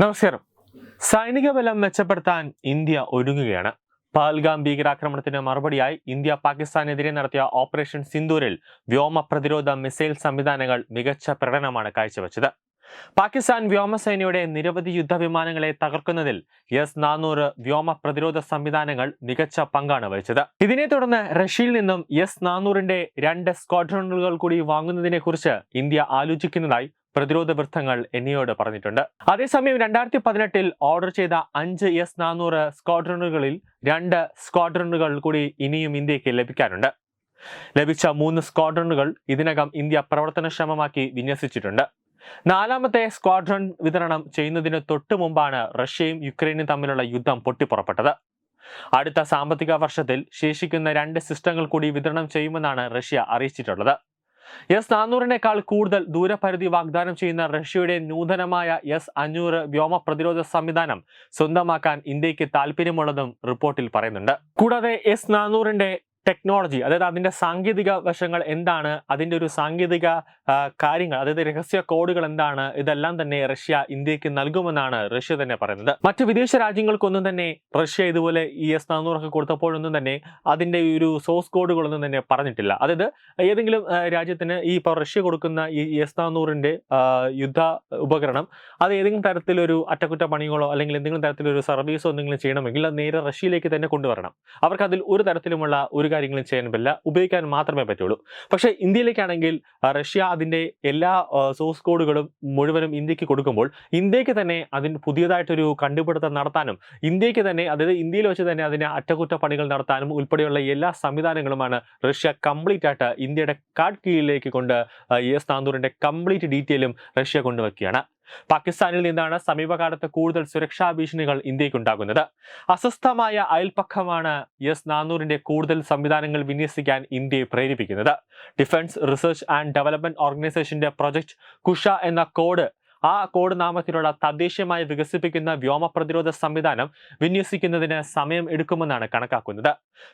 നമസ്കാരം. സൈനിക ബലം മെച്ചപ്പെടുത്താൻ ഇന്ത്യ ഒരുങ്ങുകയാണ്. പഹൽഗാം ഭീകരാക്രമണത്തിന് മറുപടിയായി ഇന്ത്യ പാകിസ്ഥാനെതിരെ നടത്തിയ ഓപ്പറേഷൻ സിന്ദൂരിൽ വ്യോമ പ്രതിരോധ മിസൈൽ സംവിധാനങ്ങൾ മികച്ച പ്രകടനമാണ് കാഴ്ചവെച്ചത്. പാകിസ്ഥാൻ വ്യോമസേനയുടെ നിരവധി യുദ്ധവിമാനങ്ങളെ തകർക്കുന്നതിൽ എസ് നാനൂറ് വ്യോമ പ്രതിരോധ സംവിധാനങ്ങൾ മികച്ച പങ്കാണ് വഹിച്ചത്. ഇതിനെ തുടർന്ന് റഷ്യയിൽ നിന്നും എസ് നാനൂറിന്റെ രണ്ട് സ്ക്വാഡ്രണുകൾ കൂടി വാങ്ങുന്നതിനെ കുറിച്ച് ഇന്ത്യ ആലോചിക്കുന്നതായി പ്രതിരോധ വൃത്തങ്ങൾ എന്നിയോട് പറഞ്ഞിട്ടുണ്ട്. അതേസമയം രണ്ടായിരത്തി പതിനെട്ടിൽ ഓർഡർ ചെയ്ത അഞ്ച് എസ് നാനൂറ് സ്ക്വാഡ്രണുകളിൽ രണ്ട് സ്ക്വാഡ്രണുകൾ കൂടി ഇനിയും ഇന്ത്യയ്ക്ക് ലഭിക്കാനുണ്ട്. ലഭിച്ച മൂന്ന് സ്ക്വാഡ്രണുകൾ ഇതിനകം ഇന്ത്യ പ്രവർത്തനക്ഷമമാക്കി വിന്യസിച്ചിട്ടുണ്ട്. നാലാമത്തെ സ്ക്വാഡ്രൺ വിതരണം ചെയ്യുന്നതിന് തൊട്ടു മുമ്പാണ് റഷ്യയും യുക്രൈനും തമ്മിലുള്ള യുദ്ധം പൊട്ടിപ്പുറപ്പെട്ടത്. അടുത്ത സാമ്പത്തിക വർഷത്തിൽ ശേഷിക്കുന്ന രണ്ട് സിസ്റ്റങ്ങൾ കൂടി വിതരണം ചെയ്യുമെന്നാണ് റഷ്യ അറിയിച്ചിട്ടുള്ളത്. എസ് നാനൂറിനേക്കാൾ കൂടുതൽ ദൂരപരിധി വാഗ്ദാനം ചെയ്യുന്ന റഷ്യയുടെ നൂതനമായ എസ് അഞ്ഞൂറ് വ്യോമ പ്രതിരോധ സംവിധാനം സ്വന്തമാക്കാൻ ഇന്ത്യയ്ക്ക് താല്പര്യമുള്ളതും റിപ്പോർട്ടിൽ പറയുന്നുണ്ട്. കൂടാതെ എസ് നാനൂറിന്റെ ടെക്നോളജി അതായത് അതിന്റെ സാങ്കേതിക വശങ്ങൾ എന്താണ് അതിന്റെ ഒരു സാങ്കേതിക കാര്യങ്ങൾ അതായത് രഹസ്യ കോഡുകൾ എന്താണ് ഇതെല്ലാം തന്നെ റഷ്യ ഇന്ത്യയ്ക്ക് നൽകുമെന്നാണ് റഷ്യ തന്നെ പറയുന്നത്. മറ്റ് വിദേശ രാജ്യങ്ങൾക്കൊന്നും തന്നെ റഷ്യ ഇതുപോലെ ഈ എസ് നാനൂറൊക്കെ കൊടുത്തപ്പോഴൊന്നും തന്നെ അതിന്റെ ഒരു സോഴ്സ് കോഡുകളൊന്നും തന്നെ പറഞ്ഞിട്ടില്ല. അതായത് ഏതെങ്കിലും രാജ്യത്തിന് ഈ ഇപ്പോൾ റഷ്യ കൊടുക്കുന്ന ഈ എസ് നാനൂറിന്റെ ആ, യുദ്ധ ഉപകരണം അത് ഏതെങ്കിലും തരത്തിലൊരു അറ്റകുറ്റപ്പണികളോ അല്ലെങ്കിൽ എന്തെങ്കിലും തരത്തിലൊരു സർവീസോ എന്തെങ്കിലും ചെയ്യണമെങ്കിൽ അത് നേരെ റഷ്യയിലേക്ക് തന്നെ കൊണ്ടുവരണം. അവർക്ക് അതിൽ ഒരു തരത്തിലുമുള്ള ഒരു കാര്യങ്ങളും ചെയ്യാൻ പറ്റില്ല ഉപയോഗിക്കാൻ മാത്രമേ പറ്റുള്ളൂ. പക്ഷേ ഇന്ത്യയിലേക്കാണെങ്കിൽ റഷ്യ അതിന്റെ എല്ലാ സോഴ്സ് കോഡുകളും മുഴുവനും ഇന്ത്യയ്ക്ക് കൊടുക്കുമ്പോൾ ഇന്ത്യയ്ക്ക് തന്നെ അതിന് പുതിയതായിട്ടൊരു കണ്ടുപിടുത്തം നടത്താനും ഇന്ത്യയ്ക്ക് തന്നെ അതായത് ഇന്ത്യയിൽ വെച്ച് തന്നെ അതിന് അറ്റകുറ്റപ്പണികൾ നടത്താനും ഉൾപ്പെടെയുള്ള എല്ലാ സംവിധാനങ്ങളുമാണ് റഷ്യ കംപ്ലീറ്റ് ആയിട്ട് ഇന്ത്യയുടെ കാഡ് കീഴിലേക്ക് കൊണ്ട് എസ് താന്തൂറിന്റെ കംപ്ലീറ്റ് ഡീറ്റെയിലും റഷ്യ കൊണ്ടുവയ്ക്കുകയാണ്. പാകിസ്ഥാനിൽ നിന്നാണ് സമീപകാലത്ത് കൂടുതൽ സുരക്ഷാ ഭീഷണികൾ ഇന്ത്യക്കുണ്ടാകുന്നത് അസ്വസ്ഥമായ അയൽപക്കമാണ് എസ് നാനൂറിന്റെ കൂടുതൽ സംവിധാനങ്ങൾ വിന്യസിക്കാൻ ഇന്ത്യയെ പ്രേരിപ്പിക്കുന്നത്. ഡിഫൻസ് റിസർച്ച് ആൻഡ് ഡെവലപ്മെന്റ് ഓർഗനൈസേഷന്റെ പ്രൊജക്ട് കുഷ എന്ന കോഡ് ആ കോഡ് നാമത്തിലുള്ള തദ്ദേശീയമായി വികസിപ്പിക്കുന്ന വ്യോമ പ്രതിരോധ സംവിധാനം വിന്യസിക്കുന്നതിന് സമയം എടുക്കുമെന്നാണ് കണക്കാക്കുന്നത്.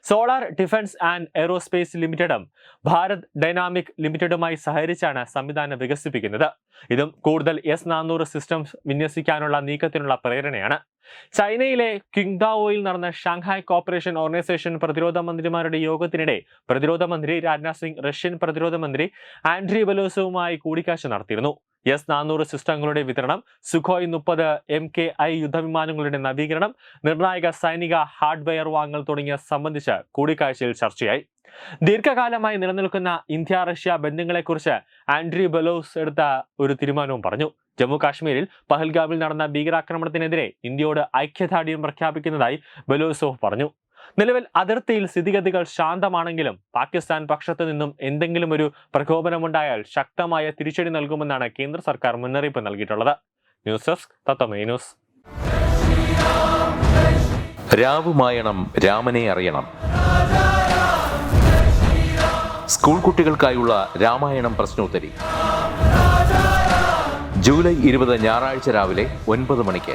സോളാർ ഡിഫൻസ് ആൻഡ് എയ്റോസ്പേസ് ലിമിറ്റഡും ഭാരത് ഡൈനാമിക് ലിമിറ്റഡുമായി സഹകരിച്ചാണ് സംവിധാനം വികസിപ്പിക്കുന്നത്. ഇതും കൂടുതൽ എസ് നാനൂറ് സിസ്റ്റംസ് വിന്യസിക്കാനുള്ള നീക്കത്തിനുള്ള പ്രേരണയാണ്. ചൈനയിലെ കിങ്ദാവോയിൽ നടന്ന ഷാങ്ഹായ് കോപ്പറേഷൻ ഓർഗനൈസേഷൻ പ്രതിരോധ മന്ത്രിമാരുടെ യോഗത്തിനിടെ പ്രതിരോധ മന്ത്രി രാജ്നാഥ് സിംഗ് റഷ്യൻ പ്രതിരോധ മന്ത്രി ആൻഡ്രി ബലോസവുമായി കൂടിക്കാഴ്ച നടത്തിയിരുന്നു. എസ് നാനൂറ് സിസ്റ്റങ്ങളുടെ വിതരണം സുഖോയ് മുപ്പത് എം കെ ഐ യുദ്ധവിമാനങ്ങളുടെ നവീകരണം നിർണായക സൈനിക ഹാർഡ്വെയർ വാങ്ങൽ തുടങ്ങിയ സംബന്ധിച്ച് കൂടിക്കാഴ്ചയിൽ ചർച്ചയായി. ദീർഘകാലമായി നിലനിൽക്കുന്ന ഇന്ത്യ റഷ്യ ബന്ധങ്ങളെക്കുറിച്ച് ആൻഡ്രി ബലോസ് എടുത്ത ഒരു തീരുമാനവും പറഞ്ഞു. ജമ്മു കാശ്മീരിൽ പഹൽഗാമിൽ നടന്ന ഭീകരാക്രമണത്തിനെതിരെ ഇന്ത്യയോട് ഐക്യദാർഢ്യം പ്രഖ്യാപിക്കുന്നതായി ബലോസോവ് പറഞ്ഞു. നിലവിൽ അതിർത്തിയിൽ സ്ഥിതിഗതികൾ ശാന്തമാണെങ്കിലും പാകിസ്ഥാൻ പക്ഷത്തു നിന്നും എന്തെങ്കിലും ഒരു പ്രകോപനമുണ്ടായാൽ ശക്തമായ തിരിച്ചടി നൽകുമെന്നാണ് കേന്ദ്ര സർക്കാർ മുന്നറിയിപ്പ് നൽകിയിട്ടുള്ളത്. News desk Tatwamayi news. രാവുമായണം രാമനെ അറിയണം. സ്കൂൾ കുട്ടികൾക്കായുള്ള രാമായണം പ്രശ്നോത്തരി. ജൂലൈ ഇരുപത് ഞായറാഴ്ച രാവിലെ ഒൻപത് മണിക്ക്.